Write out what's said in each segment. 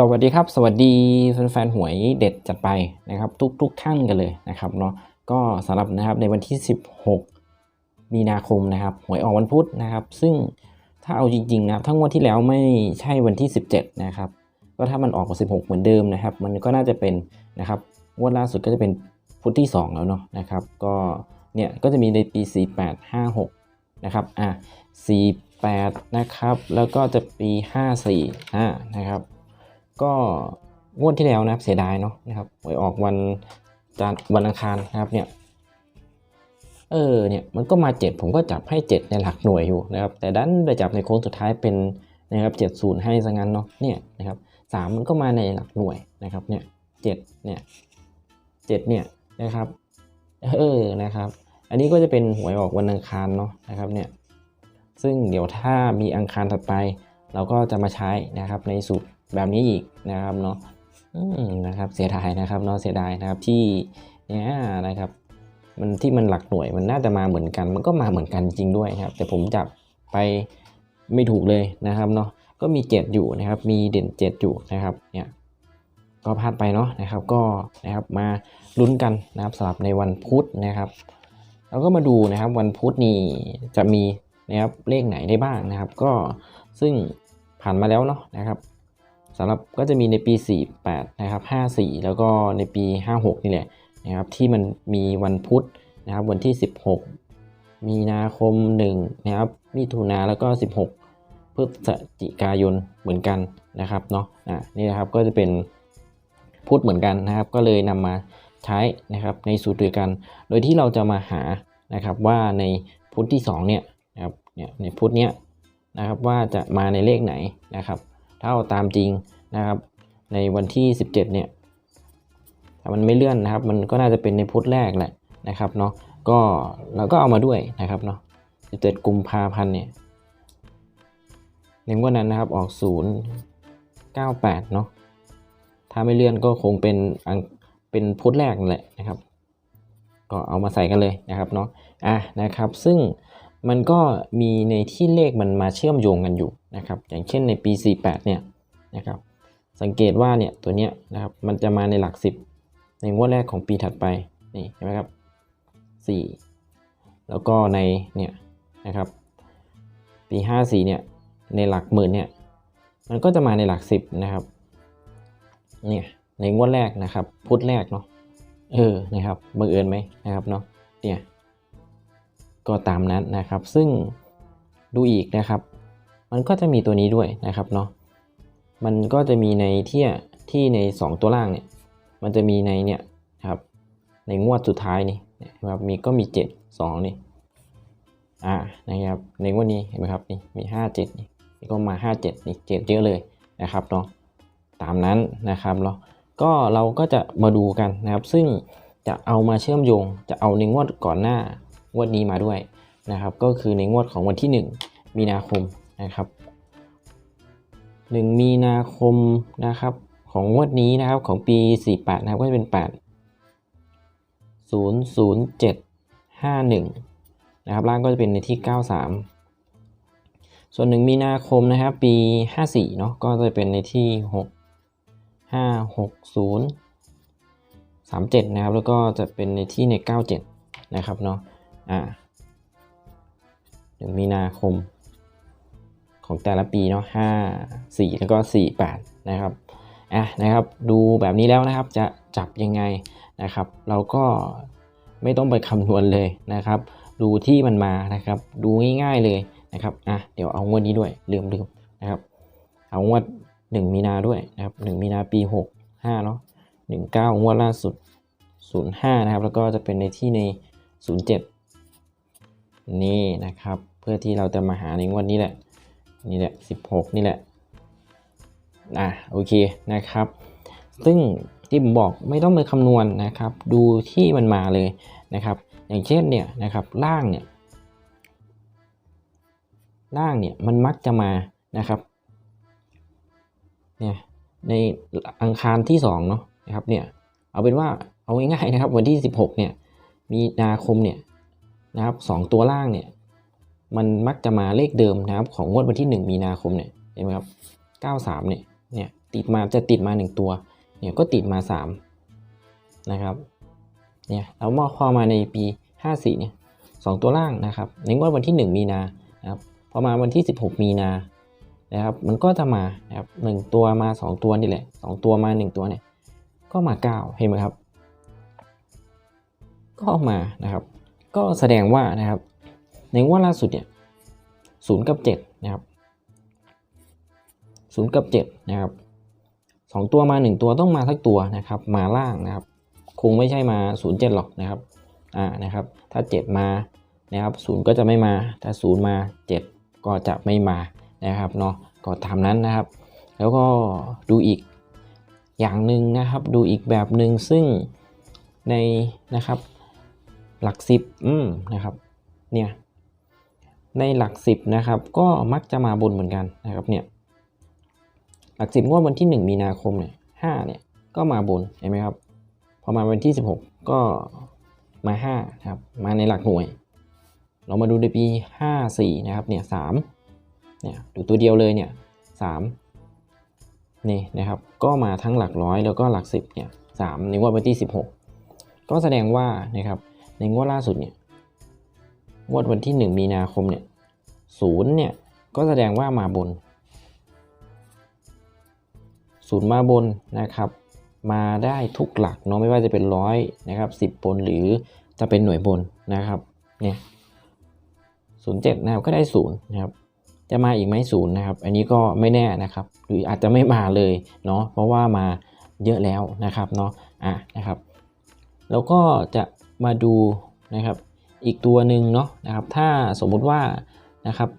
สวัสดีครับ สวัสดีแฟนๆหวยเด็ดจัดไปนะครับ ทุกทุกท่านกันเลยนะครับเนาะก็สำหรับนะครับในวันที่ 16 มีนาคมนะครับ หวยออกวันพุธนะครับ ซึ่งถ้าเอาจริงๆนะครับทั้งวันที่แล้วไม่ใช่วันที่ 17 นะครับ ก็ถ้ามันออกกับ16 เหมือนเดิมนะครับ มันก็น่าจะเป็นนะครับงวดล่าสุดก็จะเป็นพุธที่ 2 แล้วเนาะนะครับ ก็เนี่ยก็จะมีในปี 48 56 นะครับอะ48 นะครับ แล้วก็จะปี 54อ่านะครับ ก็งวดที่แล้วนะครับเสียดายเนาะนะครับหวยออกวันจันวันอังคารนะครับเนี่ยเออเนี่ยมันก็มาเจ็ดผมก็จับให้เจ็ดในหลักหน่วยอยู่นะครับแต่ดันไปจับในโค้งสุดท้ายเป็นนะครับเจ็ดศูนย์ให้ซะงั้นเนาะเนี่ยนะครับสามมันก็มาในหลักหน่วยนะครับเนี่ยเจ็ดเนี่ยเจ็ดเนี่ยนะครับเออนะครับอันนี้ก็จะเป็นหวยออกวันอังคารเนาะนะครับเนี่ยซึ่งเดี๋ยวถ้ามีอังคารถัดไป เราก็จะมาใช้นะครับในสูตร แบบนี้อีกนะครับเนาะนะครับเสียดายนะครับเนาะเสียดายนะครับที่เนี่ยนะครับ มันที่มันหลักหน่วยมันน่าจะมาเหมือนกัน มันก็มาเหมือนกันจริงด้วยนะครับ แต่ผมจับไปไม่ถูกเลยนะครับเนาะก็มี 7 อยู่นะครับ มีเด่น 7 อยู่นะครับเนี่ยก็พลาดไปเนาะนะครับก็นะครับมาลุ้นกันนะครับสำหรับในวันพุธนะครับเราก็มาดูนะครับวันพุธนี้จะมีนะครับเลขไหนได้บ้างนะครับ ก็ซึ่งผ่านมาแล้วเนาะนะครับ สำหรับก็จะมีในปี 48 นะครับ 54 แล้วก็ในปี 56 นี่แหละนะครับที่มันมีวันพุธนะครับวันที่ 16 มีนาคม 1 นะครับมิถุนาแล้วก็ 16 พฤศจิกายนเหมือนกันนะครับเนาะอะนี่นะครับก็จะเป็นพุธเหมือนกันนะครับ ก็เลยนำมาใช้นะครับในสูตรเดียวกัน โดยที่เราจะมาหานะครับว่าในพุธที่2เนี่ยนะครับเนี่ยในพุธเนี้ยนะครับว่าจะมาในเลขไหนนะครับ เอาตามจริงนะครับ ในวันที่ 17 เนี่ยถ้ามันไม่เลื่อนนะครับ มันก็น่าจะเป็นในพุธแรกแหละนะครับเนาะก็เราก็เอามาด้วยนะครับเนาะ17กุมภาพันธ์เนี่ยในวดนั้นนะครับออก 0 98 เนาะถ้าไม่เลื่อนก็คงเป็นเป็นพุธแรกนั่นแหละนะครับ ก็เอามาใส่กันเลยนะครับเนาะอะนะครับ ซึ่ง มันก็มีในที่เลขมันมาเชื่อมโยงกันอยู่นะครับอย่างเช่นในปี 48 เนี่ยนะครับสังเกตว่าเนี่ยตัวเนี้ยนะครับมันจะมาในหลัก 10 ในงวดแรกของปีถัดไปนี่เห็นไหมครับ 4 แล้วก็ในเนี่ยนะครับปี 54 เนี่ยในหลักหมื่นเนี่ยมันก็จะมาในหลัก 10 นะครับเนี่ยในงวดแรกนะครับพุธแรกเนาะเออนะครับบังเอิญไหมนะครับเนาะเนี่ย ก็ตามนั้นนะครับ ซึ่งดูอีกนะครับ มันก็จะมีตัวนี้ด้วยนะครับเนาะมันก็จะมีในเที่ยที่ใน 2 ตัวล่างเนี่ย มันจะมีในเนี่ยครับ ในงวดสุดท้ายนี่นะครับมีก็มี 7 2 นี่อ่านะครับในงวดนี้เห็นไหมครับนี่มี 5 7 นี่นี่ก็มา 5 7 นี่เจ็ดเยอะเลยนะครับเนาะตามนั้นนะครับเนาะก็เราก็จะมาดูกันนะครับ ซึ่งจะเอามาเชื่อมโยง จะเอาในงวดก่อนหน้า งวดนี้มาด้วยนะครับ ก็คือในงวดของวันที่ 1 มีนาคมนะครับ 1 มีนาคมนะครับ ของงวดนี้นะครับของปี 48 นะครับก็จะเป็น 8 0 0 7 5 1 นะครับ ล่างก็จะเป็นในที่ 93 ส่วน 1 มีนาคมนะครับ ปี 54 เนาะก็จะเป็นในที่ 6 5 6 0 37 นะครับ แล้วก็จะเป็นในที่ใน 97 นะครับเนาะ อ่า1มีนาคม ของแต่ละปีเนาะห้าสี่แล้วก็สี่แปดนะครับอะนะครับ ดูแบบนี้แล้วนะครับจะจับยังไงนะครับ เราก็ไม่ต้องไปคำนวณเลยนะครับ ดูที่มันมานะครับ ดูง่ายๆเลยนะครับอะเดี๋ยวเอางวดนี้ด้วยลืมลืมนะครับ เอางวดหนึ่งมีนาด้วยนะครับหนึ่งมีนาปีหกห้าเนาะหนึ่งเก้างวดล่าสุดศูนย์ห้านะครับ แล้วก็จะเป็นในที่ในศู นี่นะครับ เพื่อที่เราจะมาหาในงวดนี้แหละ นี่แหละ 16 นี่แหละ อะโอเคนะครับ ซึ่งที่ผมบอกไม่ต้องไปคำนวณนะครับ ดูที่มันมาเลยนะครับ อย่างเช่นเนี่ยนะครับล่างเนี่ยล่างเนี่ยมันมักจะมานะครับเนี่ยในอังคารที่2เนาะนะครับเนี่ยเอาเป็นว่าเอาง่ายๆนะครับ วันที่ 16เนี่ยมีนาคมเนี่ย นะครับสองตัวล่างเนี่ยมันมักจะมาเลขเดิมนะครับของงวดวันที่ 1 มีนาคมเนี่ยเห็นไหมครับ93เนี่ยเนี่ยติดมาจะติดมาหนึ่งตัวเนี่ยก็ติดมาสามนะครับเนี่ยแล้วมอพอมาในปี 54เนี่ยสองตัวล่างนะครับในงวดวันที่ 1 มีนานครับพอมาวันที่ 16 มีนานะครับมันก็จะมานะครับหนึ่งตัวมา 2 ตัวนี่แหละสองตัวมา 1 ตัวเนี่ยก็มา 9 เห็นไหมครับ ก็มานะครับ ก็แสดงว่านะครับ ในงวดล่าสุดเนี่ยศูนย์กับ7นะครับศูนย์กับ7นะครับสองตัวมา1ตัวต้องมาสักตัวนะครับ มาล่างนะครับ คงไม่ใช่มา0 7หรอกนะครับอ่านะครับ ถ้า7มานะครับ0ก็จะไม่มา ถ้า0มา7ก็จะไม่มานะครับเนาะก็ตามนั้นนะครับ แล้วก็ดูอีกอย่างหนึ่งนะครับ ดูอีกแบบหนึ่งซึ่งในนะครับ หลักสิบอืมนะครับ เนี่ย ในหลักสิบนะครับ ก็มักจะมาบนเหมือนกันนะครับ เนี่ย หลักสิบงวดวันที่ 1 มีนาคมเนี่ยห้าเนี่ย ก็มาบนเห็นไหมครับ พอมาวันที่ 16 ก็มา5นะครับ มาในหลักหน่วย เรามาดูในปี 54 นะครับ เนี่ย3เนี่ยดูตัวเดียวเลยเนี่ย3นี่นะครับ ก็มาทั้งหลักร้อยแล้วก็หลัก10เนี่ย3ในงวดวันที่ 16 ก็แสดงว่านะครับ ในงวดล่าสุดเนี่ยงวดวันที่ 1 มีนาคมเนี่ย0เนี่ยก็แสดงว่ามาบนศูนย์มาบนนะครับ มาได้ทุกหลักเนาะไม่ว่าจะเป็นร้อยนะครับสิบบนหรือจะเป็นหน่วยบนนะครับเนี่ยศูนย์เจ็ดนะครับก็ได้ศูนย์นะครับจะมาอีกไหมศูนย์นะครับ อันนี้ก็ไม่แน่นะครับ หรืออาจจะไม่มาเลยเนาะเพราะว่ามาเยอะแล้วนะครับเนาะอะนะครับ แล้วก็จะ มาดูนะครับอีกตัวหนึ่งเนาะนะครับถ้าสมมุติว่านะครับ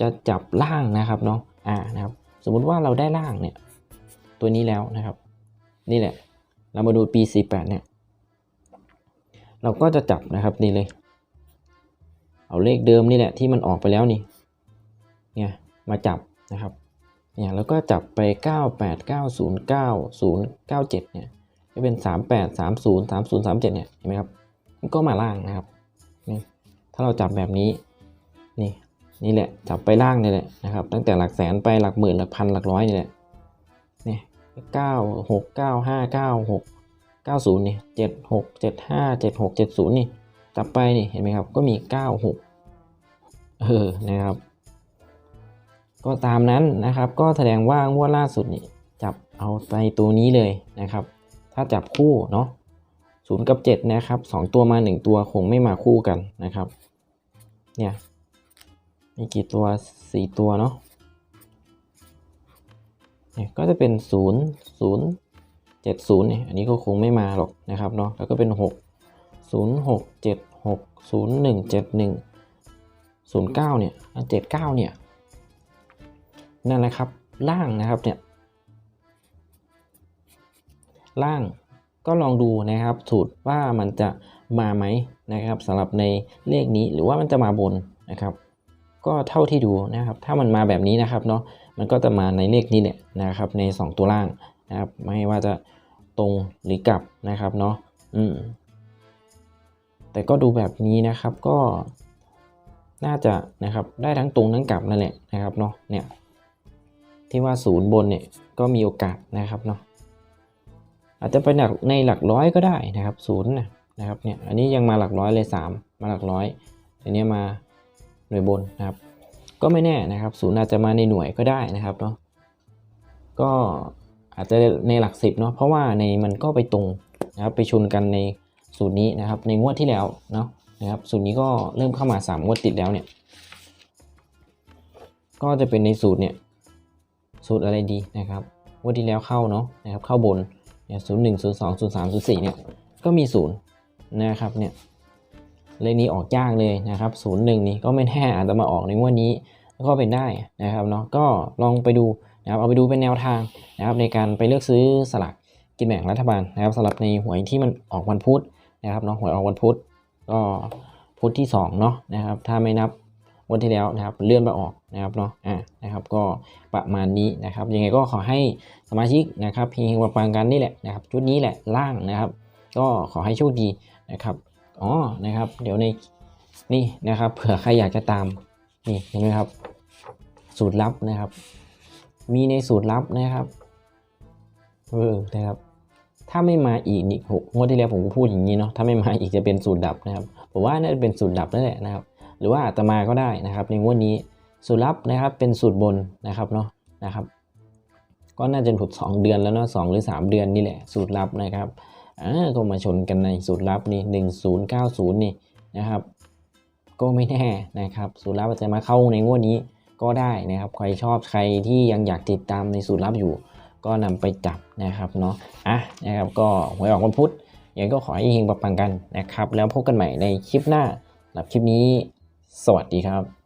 จะจับล่างนะครับเนาะอ่านะครับสมมุติว่าเราได้ล่างเนี่ยตัวนี้แล้วนะครับ นี่แหละ เรามาดูปี 48เนี่ยเราก็จะจับนะครับนี่เลย เอาเลขเดิมนี่แหละที่มันออกไปแล้วนี่เนี่ยมาจับนะครับเนี่ยแล้วก็จับไป 98 90 90 97เนี่ย จะเป็น 38 30 30 37เนี่ยเห็นไหมครับมันก็มาล่างนะครับนี่ถ้าเราจับแบบนี้นี่นี่แหละจับไปล่างนี่แหละนะครับ ตั้งแต่หลักแสนไปหลักหมื่นหลักพันหลักร้อยนี่แหละนี่เก้าหกเก้าห้าเก้าหกเก้าศูนย์นี่เจ็ดหกเจ็ดห้าเจ็ดหกเจ็ดศูนย์นี่จับไปนี่เห็นไหมครับก็มีเก้าหกเออนะครับ ก็ตามนั้นนะครับ ก็แสดงว่างวดล่าสุดนี่จับเอาไปตัวนี้เลยนะครับ ถ้าจับคู่เนาะศูนย์กับเจ็ดนะครับสองตัวมาหนึ่งตัวคงไม่มาคู่กันนะครับ เนี่ย มีกี่ตัวสี่ตัวเนาะเนี่ยก็จะเป็นศูนย์ศูนย์เจ็ดศูนย์เนี่ยอันนี้ก็คงไม่มาหรอกนะครับเนาะแล้วก็เป็นหกศูนย์หกเจ็ดหกศูนย์หนึ่งเจ็ดหนึ่งศูนย์เก้าเนี่ยเจ็ดเก้าเนี่ยนั่นแหละครับล่างนะครับเนี่ย ล่าง ก็ลองดูนะครับสูตรว่ามันจะมาไหมนะครับสำหรับในเลขนี้หรือว่ามันจะมาบนนะครับ ก็เท่าที่ดูนะครับ ถ้ามันมาแบบนี้นะครับเนาะมันก็จะมาในเลขนี้แหละนะครับ ใน 2 ตัวล่างนะครับ ไม่ว่าจะตรงหรือกลับนะครับเนาะอืมแต่ก็ดูแบบนี้นะครับก็น่าจะนะครับได้ทั้งตรงทั้งกลับนั่นแหละนะครับเนาะเนี่ยที่ว่าศูนย์บนเนี่ยก็มีโอกาสนะครับเนาะ อาจจะไปหลักในหลักร้อยก็ได้นะครับศูนย์นะครับเนี่ยอันนี้ยังมาหลักร้อยเลย 3 มาหลักร้อยอันนี้มาหน่วยบนนะครับ ก็ไม่แน่นะครับศูนย์อาจจะมาในหน่วยก็ได้นะครับเนาะก็อาจจะในหลักสิบเนาะเพราะว่าในมันก็ไปตรงนะครับไปชนกันในสูตรนี้นะครับ ในงวดที่แล้วเนาะนะครับสูตรนี้ก็เริ่มเข้ามา 3 งวดติดแล้วเนี่ยก็จะเป็นในสูตรเนี่ยสูตรอะไรดีนะครับงวดที่แล้วเข้าเนาะนะครับเข้าบน เนี่ยศูนย์หนึ่งศูนย์สองศูนย์สามศูนย์สี่เนี่ยก็มีศูนย์นะครับเนี่ยเลขนี้ออกยากเลยนะครับศูนย์หนึ่งนี่ก็ไม่แน่อาจจะมาออกในงวดนี้ก็เป็นได้นะครับเนาะก็ลองไปดูนะครับเอาไปดูเป็นแนวทางนะครับในการไปเลือกซื้อสลากกินแบ่งรัฐบาลนะครับสำหรับในหวยที่มันออกวันพุธนะครับเนาะหวยออกวันพุธก็พุธที่2เนาะนะครับถ้าไม่นับ วันที่แล้วนะครับเลื่อนไปออกนะครับเนาะอ่านะครับก็ประมาณนี้นะครับยังไงก็ขอให้สมาชิกนะครับเพียงประปังกันนี่แหละนะครับชุดนี้แหละล่างนะครับ ก็ขอให้โชคดีนะครับอ๋อนะครับ เดี๋ยวในนี่นะครับเผื่อใครอยากจะตามนี่เห็นไหมครับ สูตรลับนะครับ มีในสูตรลับนะครับเออนะครับถ้าไม่มาอีกนี่หกงวดที่แล้วผมก็พูดอย่างนี้เนาะถ้าไม่มาอีกจะเป็นสูตรดับนะครับผมว่าน่าจะเป็นสูตรดับนั่นแหละนะครับ หรือว่าอาจะมาก็ได้นะครับในงวดนี้สูตรลับนะครับเป็นสูตรบนนะครับเนาะนะครับ ก็น่าจะถูกสองเดือนแล้วเนาะสองหรือสามเดือนนี่แหละสูตรลับนะครับอ่าก็มาชนกันในสูตรลับนี่หนึ่งศูนย์เก้าศูนย์นี่นะครับ ก็ไม่แน่นะครับ สูตรลับอาจจะมาเข้าในงวดนี้ก็ได้นะครับ ใครชอบใครที่ยังอยากติดตามในสูตรลับอยู่ ก็นำไปจับนะครับเนาะอะนะครับก็หวยออกวันพุธยังก็ขอให้เฮงปังกันนะครับ แล้วพบกันใหม่ในคลิปหน้าสำหรับคลิปนี้ สวัสดีครับ